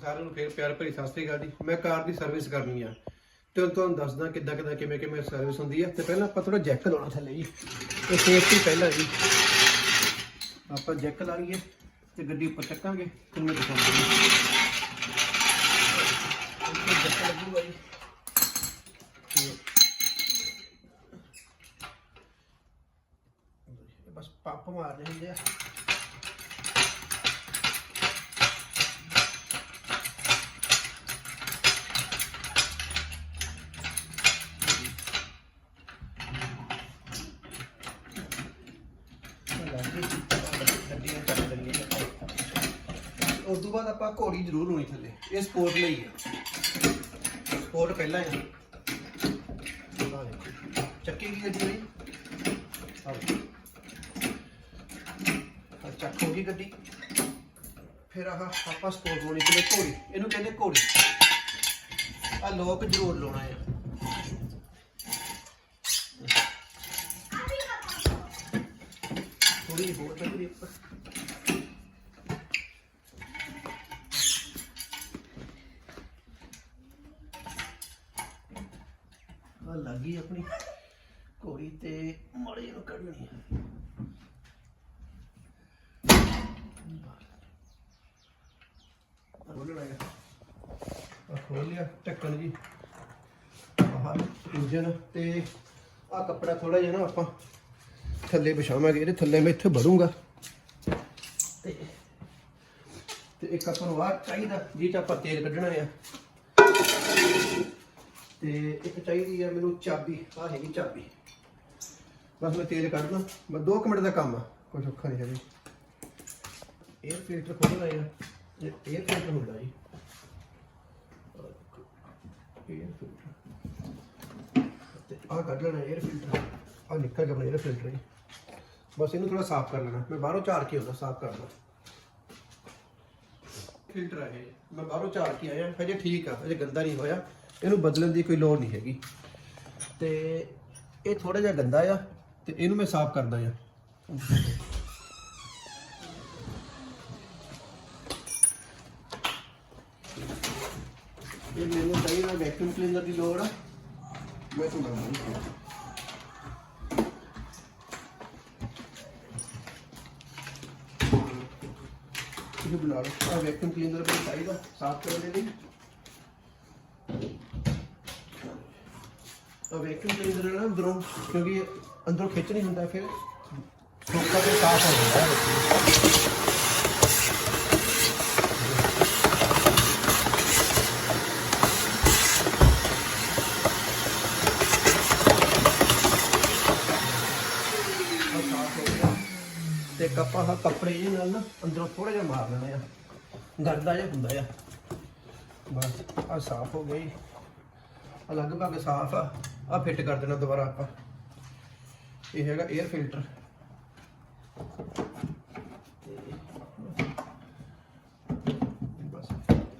ਸਾਰਿਆਂ ਨੂੰ ਫੇਰ ਪਿਆਰ ਭਰੀ ਸਤਿ ਸ੍ਰੀ ਅਕਾਲ ਜੀ। ਮੈਂ ਕਾਰ ਦੀ ਸਰਵਿਸ ਕਰਨੀ ਆ। ਤੇ ਹੁਣ ਤੁਹਾਨੂੰ ਦੱਸਦਾ ਕਿੱਦਾਂ ਕਿੱਦਾਂ ਕਿਵੇਂ ਕਿਵੇਂ ਸਰਵਿਸ ਹੁੰਦੀ ਆ। ਤੇ ਪਹਿਲਾਂ ਆਪਾਂ ਥੋੜਾ ਜੈਕ ਲਾਉਣਾ ਥੱਲੇ ਜੀ। ਤੇ ਸੇਫਟੀ ਪਹਿਲਾਂ ਜੀ। ਆਪਾਂ ਜੈਕ ਲਾ ਲਈਏ ਤੇ ਗੱਡੀ ਉੱਪਰ ਚੱਕਾਂਗੇ। ਫਿਰ ਮੈਂ ਦਿਖਾਉਂਦਾ ਜੈਕ ਲੱਗੂਗਾ ਜੀ। ਬਸ ਪੰਪ ਮਾਰਨੇ ਹੁੰਦੇ ਆ ਉਸ ਤੋਂ ਬਾਅਦ ਆਪਾਂ ਘੋੜੀ ਜ਼ਰੂਰ ਹੋਣੀ ਥੱਲੇ। ਇਹ ਸਪੋਰਟ ਲਈ ਹੈ ਸਪੋਰਟ ਪਹਿਲਾਂ ਹੈ ਆਹ ਦੇਖੋ। ਚੱਕੀ ਕੀ ਗੱਡੀ ਲਈ ਆਹ ਆਹ ਚੱਕ ਹੋ ਗਈ ਗੱਡੀ। ਫਿਰ ਆਹ ਆਪਾਂ ਸਪੋਰਟ ਹੋਣੀ ਥੱਲੇ ਘੋੜੀ। ਇਹਨੂੰ ਕਹਿੰਦੇ ਘੋੜੀ। ਆ ਲੋਕ ਜ਼ਰੂਰ ਲਾਉਣਾ ਹੈ। ਥੋੜੀ ਜਿਹੀ ਹੋਰ ਉੱਪਰ ਆ ਲੱਗੀ ਆਪਣੀ ਘੋੜੀ ਤੇ ਮੜੇ ਨੂੰ ਕੱਢਣੀ ਹੈ ਖੋਲਣਾ ਹੈ ਆ ਖੋਲ ਲਿਆ ਢੱਕਣ ਜੀ। ਆਹ ਇੰਜਨ ਤੇ ਆ ਕੱਪੜਾ ਥੋੜਾ ਜਿਹਾ ਨਾ ਆਪਾਂ ਥੱਲੇ ਵਿਛਾਵਾਂਗੇ ਇਹਦੇ ਥੱਲੇ ਮੈਂ ਇੱਥੇ ਭਰੂੰਗਾ ਤੇ ਤੇ ਇੱਕ ਆਪਾਂ ਨੂੰ ਆਹ ਚਾਹੀਦਾ ਜਿਹ ਚ ਆਪਾਂ ਤੇਲ ਕੱਢਣਾ ਆ। ਤੇ ਇੱਕ ਚਾਹੀਦੀ ਆ ਮੈਨੂੰ ਚਾਬੀ ਆ ਹੈਗੀ ਚਾਬੀ। ਬਸ ਮੈਂ ਤੇਜ਼ ਤੇਲ ਕੱਢਣਾ ਮੈਂ 2 ਮਿੰਟ ਦਾ ਕੰਮ ਆ ਕੋਈ ਔਖਾ ਨਹੀਂ ਹੈਗਾ। 에ਅਰ ਫਿਲਟਰ ਖੋਲਣਾ ਆ, ਇਹ ਫਿਲਟਰ ਹੁੰਦਾ ਜੀ। ਆ ਕੱਢ ਲੈਣਾ 에ਅਰ ਫਿਲਟਰ ਆ ਨਿਕਲ ਗਿਆ ਮੇਰਾ ਫਿਲਟਰ ਜੀ। ਬਸ ਇਹਨੂੰ ਥੋੜਾ ਸਾਫ਼ ਕਰ ਲੈਣਾ, ਮੈਂ ਬਾਹਰੋਂ ਝਾੜ ਕੇ ਆਉਂਦਾ, ਸਾਫ਼ ਕਰਦਾ। ਫਿਲਟਰ ਆ ਇਹ, ਮੈਂ ਬਾਹਰੋਂ ਝਾੜ ਕੇ ਆਇਆ, ਹਜੇ ਠੀਕ ਆ, ਹਜੇ ਗੰਦਾ ਨਹੀਂ ਹੋਇਆ। ਇਹਨੂੰ ਬਦਲਣ ਦੀ ਕੋਈ ਲੋੜ ਨਹੀਂ ਹੈਗੀ। ਤੇ ਇਹ ਥੋੜਾ ਜਿਹਾ ਗੰਦਾ ਆ ਤੇ ਇਹਨੂੰ ਮੈਂ ਸਾਫ਼ ਕਰਦਾ ਆ। ਇਹ ਮੈਨੂੰ ਚਾਹੀਦਾ ਵੈਕਿਊਮ ਕਲੀਨਰ ਦੀ ਲੋੜ ਆ। ਮੈਂ ਤੁਹਾਨੂੰ ਦੱਸਦਾ ਇਹ ਬਣਾ ਲਓ। ਆ ਵੈਕਿਊਮ ਕਲੀਨਰ ਮੈਨੂੰ ਚਾਹੀਦਾ, ਸਾਫ਼ ਕਰਨ ਦੇ ਲਈ। ਵੈਕਿਊਮ ਕਲੀਨਰ ਨਾਲ ਅੰਦਰੋਂ, ਕਿਉਂਕਿ ਅੰਦਰੋਂ ਖਿੱਚ ਨਹੀਂ ਹੁੰਦਾ, ਫਿਰ ਸੋਕਾ ਤੇ ਸਾਫ਼ ਹੋ ਜਾਂਦਾ। ਹੈ ਆਹ ਸਾਫ਼ ਤੇ ਕੱਪਾ ਹਾ ਕੱਪੜੇ ਜਿਹੇ ਨਾਲ ਨਾ ਅੰਦਰੋਂ ਥੋੜਾ ਜਿਹਾ ਮਾਰ ਲੈਣੇ ਆ। ਗਰਦਾ ਜਿਹਾ ਹੁੰਦਾ ਆ। ਬਸ ਆ ਸਾਫ਼ ਹੋ ਗਈ ਲਗਭਗ ਸਾਫ਼ ਆ। ਆ ਫਿੱਟ ਕਰ ਦੇਣਾ ਦੁਬਾਰਾ ਆਪਾਂ। ਇਹ ਹੈਗਾ 에ਅਰ ਫਿਲਟਰ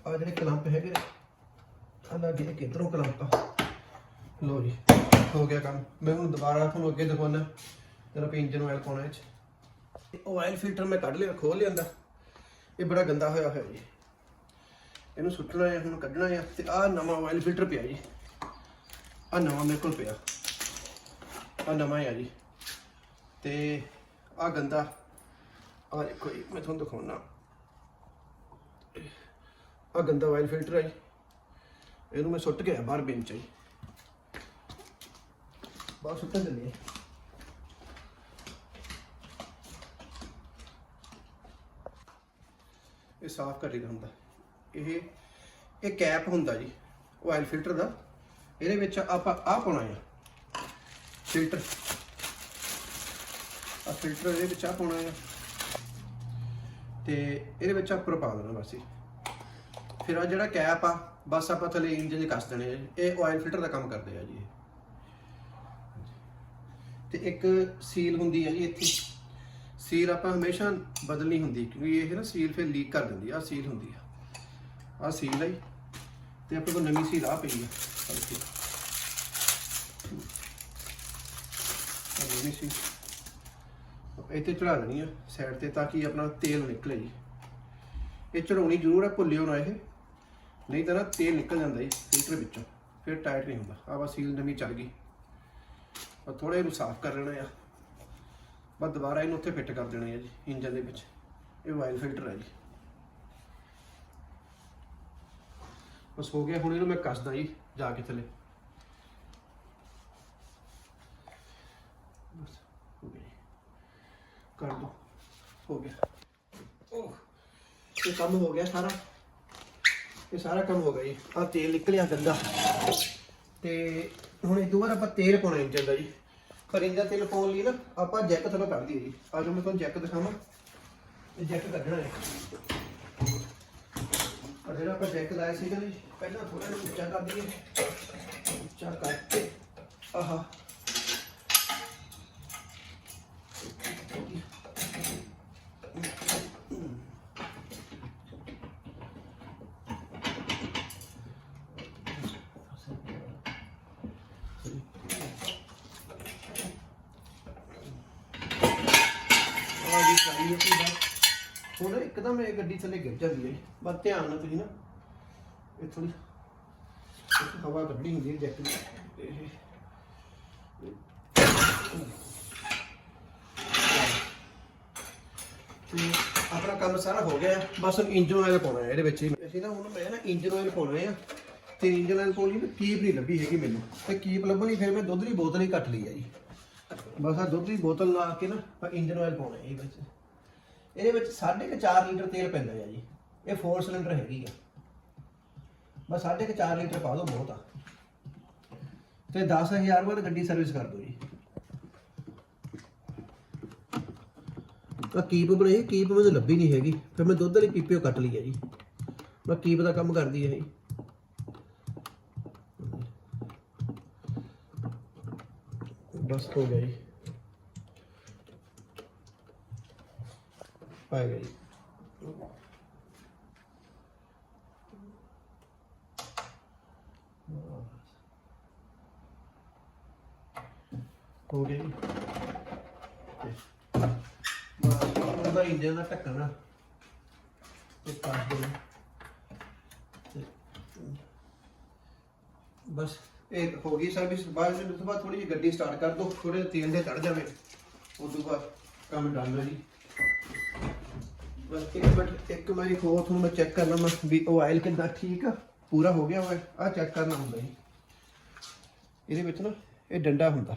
ਆ ਜਿਹੜੇ ਕਲੰਪ ਹੈਗੇ ਆ ਲੱਗੇ ਇੱਕ ਕਲੰਪ ਲੋ ਜੀ, ਹੋ ਗਿਆ ਕੰਮ। ਮੈਂ ਹੁਣ ਦੁਬਾਰਾ ਤੁਹਾਨੂੰ ਅੱਗੇ ਦਿਖਾਉਣਾ ਤੇਰਾ ਇੰਜਨ ਆਇਲ ਪਾਉਣਾ ਇਹ ਚ। ਉਹ ਆਇਲ ਫਿਲਟਰ ਮੈਂ ਕੱਢ ਲਿਆ ਖੋਲ ਲਿਆਂਦਾ। ਇਹ ਬੜਾ ਗੰਦਾ ਹੋਇਆ ਹੋਇਆ ਜੀ। ਇਹਨੂੰ ਸੁੱਟਣਾ ਹੈ ਹੁਣ ਕੱਢਣਾ ਹੈ ਤੇ ਆਹ ਨਵਾਂ ਆਇਲ ਫਿਲਟਰ ਪਿਆ ਜੀ। ਆਹ ਨਵਾਂ ਮੇਰੇ ਕੋਲ ਪਿਆ। ਆਹ ਨਵਾਂ ਹੀ ਆ ਜੀ। ਤੇ ਆ ਗੰਦਾ। ਆਹ ਦੇਖੋ ਜੀ, ਮੈਂ ਤੁਹਾਨੂੰ ਦਿਖਾਉਣਾ ਆ ਗੰਦਾ ਆਇਲ ਫਿਲਟਰ ਹੈ ਜੀ। ਇਹਨੂੰ ਮੈਂ ਸੁੱਟ ਗਿਆ ਬਾਹਰ ਬਿੰਚ ਚ ਜੀ। ਬਾਹਰ ਸੁੱਟਣ ਦਿੰਦੇ ਹਾਂ ਇਹ ਸਾਫ਼ ਕਰੀਦਾ ਹੁੰਦਾ ਇਹ ਇਹ ਕੈਪ ਹੁੰਦਾ ਜੀ ਆਇਲ ਫਿਲਟਰ ਦਾ। ਇਹਦੇ ਵਿੱਚ ਆਪਾਂ ਆਹ ਪਾਉਣਾ ਹੈ। ਫਿਲਟਰ। ਆ ਫਿਲਟਰ ਇਹਦੇ ਵਿੱਚ ਆ ਪਾਉਣਾ ਹੈ। ਤੇ ਇਹਦੇ ਵਿੱਚ ਆਪਾਂ ਪਾ ਦੇਣਾ ਬਸ ਇਹ ਫਿਰ ਆ ਜਿਹੜਾ ਕੈਪ ਆ, ਬਸ ਆਪਾਂ ਥੱਲੇ ਇੰਜਨ 'ਚ ਕੱਸ ਦੇਣੇ ਆ ਇਹ ਆਇਲ ਫਿਲਟਰ ਦਾ ਕੰਮ ਕਰਦੇ ਆ ਜੀ ਇਹ। ਤੇ ਇੱਕ ਸੀਲ ਹੁੰਦੀ ਹੈ ਜੀ ਇੱਥੇ। ਸੀਲ ਆਪਾਂ ਹਮੇਸ਼ਾ ਬਦਲਣੀ ਹੁੰਦੀ, ਕਿਉਂਕਿ ਇਹ ਨਾ ਸੀਲ ਫਿਰ ਲੀਕ ਕਰ ਦਿੰਦੀ ਆ, ਆਹ ਸੀਲ ਹੁੰਦੀ ਆ। ਆ ਸੀਲ ਹੈ ਜੀ। ਤੇ ਆਪਣੇ ਕੋਲ ਨਵੀਂ ਸੀਲ ਆ ਪਈ ਆ। ਨਵੀਂ ਸੀਲ ਇੱਥੇ ਚੜਾ ਦੇਣੀ ਆ ਸਾਈਡ ਤੇ ਤਾਂ ਕਿ ਆਪਣਾ ਤੇਲ ਨਿਕਲੇ ਜੀ। ਇਹ ਚੜਾਉਣੀ ਜ਼ਰੂਰ ਹੈ ਭੁੱਲਿਓ ਨਾ ਇਹ। ਨਹੀਂ ਤਾਂ ਨਾ ਤੇਲ ਨਿਕਲ ਜਾਂਦਾ ਜੀ ਫਿਲਟਰ ਵਿੱਚੋਂ। ਫਿਰ ਟਾਈਟ ਨਹੀਂ ਹੁੰਦਾ। ਆ ਬਸ ਸੀਲ ਨਵੀਂ ਚੱਲ ਗਈ। ਬਸ ਥੋੜਾ ਇਹਨੂੰ ਸਾਫ਼ ਕਰ ਲੈਣਾ ਆ। ਬਸ ਦੁਬਾਰਾ ਇਹਨੂੰ ਉੱਥੇ ਫਿੱਟ ਕਰ ਦੇਣਾ ਹੈ ਜੀ ਇੰਜਨ ਦੇ ਵਿੱਚ। ਇਹ ਵਾਇਲ ਫਿਲਟਰ ਹੈ ਜੀ। ਬਸ ਹੋ ਗਿਆ, ਹੁਣ ਇਹਨੂੰ ਮੈਂ ਕੱਸਦਾ ਜੀ, ਜਾ ਕੇ ਥੱਲੇ। ਬਸ, ਹੋ ਗਿਆ ਕਰ ਦੋ, ਹੋ ਗਿਆ। ਓਹ, ਇਹ ਕੰਮ ਹੋ ਗਿਆ ਸਾਰਾ। ਇਹ ਸਾਰਾ ਕੰਮ ਹੋ ਗਿਆ ਜੀ। ਆ ਤੇਲ ਨਿਕਲਿਆ ਗੰਦਾ। ਤੇ ਹੁਣ ਇਹ ਦੁਬਾਰਾ ਆਪਾਂ ਤੇਲ ਪਾਉਣਾ ਇੰਜਨ ਦਾ ਜੀ। ਪਰ ਇੰਜਨ ਤੇਲ ਪਾਉਣ ਲਈ ਨਾ ਆਪਾਂ ਜੈਕ ਥੱਲੇ ਕੱਢ ਦਈਏ ਜੀ। ਆ ਜਾਓ, ਮੈਂ ਤੁਹਾਨੂੰ ਜੈਕ ਦਿਖਾਵਾਂ। ਇਹ ਜੈਕ ਕੱਢਣਾ ਹੈ। ਆ ਜਿਹੜਾ ਆਪਾਂ ਜੈਕ ਲਾਇਆ ਸੀਗਾ ਜੀ ਪਹਿਲਾਂ ਥੋੜਾ ਜਿਹਾ ਉੱਚਾ ਕਰ ਦਈਏ ਉੱਚਾ ਕਰਕੇ, ਆਹਾ। ਆ ਜੀ, ਸਾਰੀ ਇਹ ਬਸ ਹੁਣ ਇੱਕਦਮ ਇਹ ਗੱਡੀ ਥੱਲੇ ਗਿਰ ਜਾਂਦੀ ਹੈ ਬਸ ਧਿਆਨ ਨਾਲ ਤੁਸੀਂ ਨਾ, ਇਹ ਥੋੜੀ ਹਵਾ ਕੱਢਣੀ ਹੁੰਦੀ ਹੈ ਜੈਕ ਦੀ। ਤੇ ਆਪਣਾ ਕੰਮ ਸਾਰਾ ਹੋ ਗਿਆ। ਬਸ ਹੁਣ ਇੰਜਨ ਆਇਲ ਪਾਉਣਾ ਹੈ ਇਹਦੇ ਵਿੱਚ ਹੀ। ਅਸੀਂ ਨਾ ਹੁਣ ਮੈਂ ਨਾ ਇੰਜਨ ਆਇਲ ਪਾਉਣਾ ਹੈ। ਤੇ ਇੰਜਨ ਆਇਲ ਪਾਉਣ ਲਈ ਨਾ ਕੀਪ ਨਹੀਂ ਲੱਭੀ ਹੈਗੀ ਮੈਨੂੰ। ਤੇ ਕੀਪ ਲੱਭਣੀ ਫਿਰ ਮੈਂ ਦੁੱਧ ਦੀ ਬੋਤਲ ਹੀ ਕੱਟ ਲਈ ਹੈ ਜੀ। ਬਸ ਆ ਦੁੱਧ ਦੀ ਬੋਤਲ ਲਾ ਕੇ ਨਾ ਇੰਜਨ ਆਇਲ ਪਾਉਣਾ ਹੈ ਇਹ ਵਿੱਚ। ਇਹਦੇ ਵਿੱਚ 4.5 ਲੀਟਰ ਤੇਲ ਪੈਂਦਾ ਹੈ ਜੀ। ਇਹ 4 ਸਿਲੰਡਰ ਹੈਗੀ ਆ। ਬਸ 4.5 ਲੀਟਰ ਪਾ ਦਿਓ ਬਹੁਤ ਆ। ਤੇ 10000 ਬਾਅਦ ਗੱਡੀ ਸਰਵਿਸ ਕਰ ਦਿਓ ਜੀ। ਆ ਕੀਪ ਬਣਾਈ ਕੀਪ ਮੈਨੂੰ ਲੱਭੀ ਨਹੀਂ ਹੈਗੀ। ਫਿਰ ਮੈਂ ਦੁੱਧ ਵਾਲੀ ਪੀਪੀਓ ਕੱਟ ਲਈ ਹੈ ਜੀ। ਮੈਂ ਕੀਪ ਦਾ ਕੰਮ ਕਰਦੀ ਹੈ ਇਹ ਬਸ ਹੋ ਗਿਆ ਜੀ। ਪਾ ਗਿਆ ਜੀ ਹੋ ਗਿਆ ਜੀ ਬਸ ਉਹਦਾ ਇੰਜਨ ਦਾ ਢੱਕਣ ਤੇ ਕੱਸ ਦੋ ਬਸ, ਇਹ ਹੋ ਗਈ ਸਰਵਿਸ ਬਾਅਦ ਉਸ ਤੋਂ ਬਾਅਦ ਥੋੜੀ ਜਿਹੀ ਗੱਡੀ ਸਟਾਰਟ ਕਰ ਦੋ। ਥੋੜੇ ਜਿਹੇ ਤੇਲ ਦੇ ਚੜ ਜਾਵੇ। ਉਸ ਤੋਂ ਬਾਅਦ ਕੰਮ ਡਨ ਹੈ ਜੀ। ਬਸ ਇੱਕ ਮਿੰਟ, ਇੱਕ ਵਾਰੀ ਹੋਰ ਤੁਹਾਨੂੰ ਮੈਂ ਚੈੱਕ ਕਰ ਲਵਾਂ ਵੀ ਉਹ ਆਇਲ ਕਿੰਨਾ ਠੀਕ ਆ। ਪੂਰਾ ਹੋ ਗਿਆ ਹੋਇਆ ਆ ਚੈੱਕ ਕਰਨਾ ਹੁੰਦਾ ਜੀ। ਇਹਦੇ ਵਿੱਚ ਨਾ ਇਹ ਡੰਡਾ ਹੁੰਦਾ।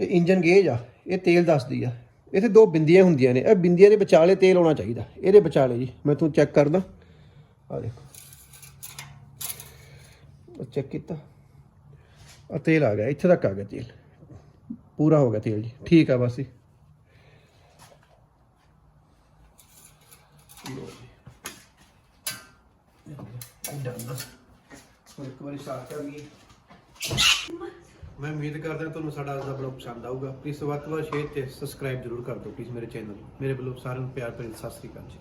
ਇਹ ਇੰਜਨ ਗੇਜ ਆ, ਇਹ ਤੇਲ ਦੱਸਦੀ ਆ। ਇੱਥੇ ਦੋ ਬਿੰਦੀਆਂ ਹੁੰਦੀਆਂ ਨੇ, ਇਹ ਬਿੰਦੀਆਂ ਦੇ ਵਿਚਾਲੇ ਤੇਲ ਆਉਣਾ ਚਾਹੀਦਾ, ਇਹਦੇ ਵਿਚਾਲੇ ਜੀ। ਮੈਂ ਤੁਹਾਨੂੰ ਚੈੱਕ ਕਰਦਾ। ਆ ਦੇਖੋ। ਚੈੱਕ ਕੀਤਾ। ਆ ਤੇਲ ਆ ਗਿਆ, ਇੱਥੇ ਤੱਕ ਆ ਗਿਆ ਤੇਲ। ਪੂਰਾ ਹੋ ਗਿਆ ਤੇਲ ਜੀ। ਠੀਕ ਆ ਬਸ ਜੀ। ਲਓ ਜੀ ਡਨ ਹੁਣ ਇੱਕ ਵਾਰੀ ਸਟਾਰਟ ਕਰ ਲਈਏ ਮੈਂ ਉਮੀਦ ਕਰਦਾ ਤੁਹਾਨੂੰ ਸਾਡਾ ਅੱਜ ਦਾ ਬਲੌਗ ਪਸੰਦ ਆਊਗਾ। ਪਲੀਜ਼ ਵੱਧ ਤੋਂ ਵੱਧ ਸ਼ੇਅਰ ਤੇ ਸਬਸਕ੍ਰਾਈਬ ਜ਼ਰੂਰ ਕਰ ਦਿਓ। ਪਲੀਜ਼ ਮੇਰੇ ਚੈਨਲ ਮੇਰੇ ਵੱਲੋਂ ਸਾਰਿਆਂ ਨੂੰ ਪਿਆਰ ਭਰੀ ਸਤਿ ਸ੍ਰੀ ਅਕਾਲ ਜੀ।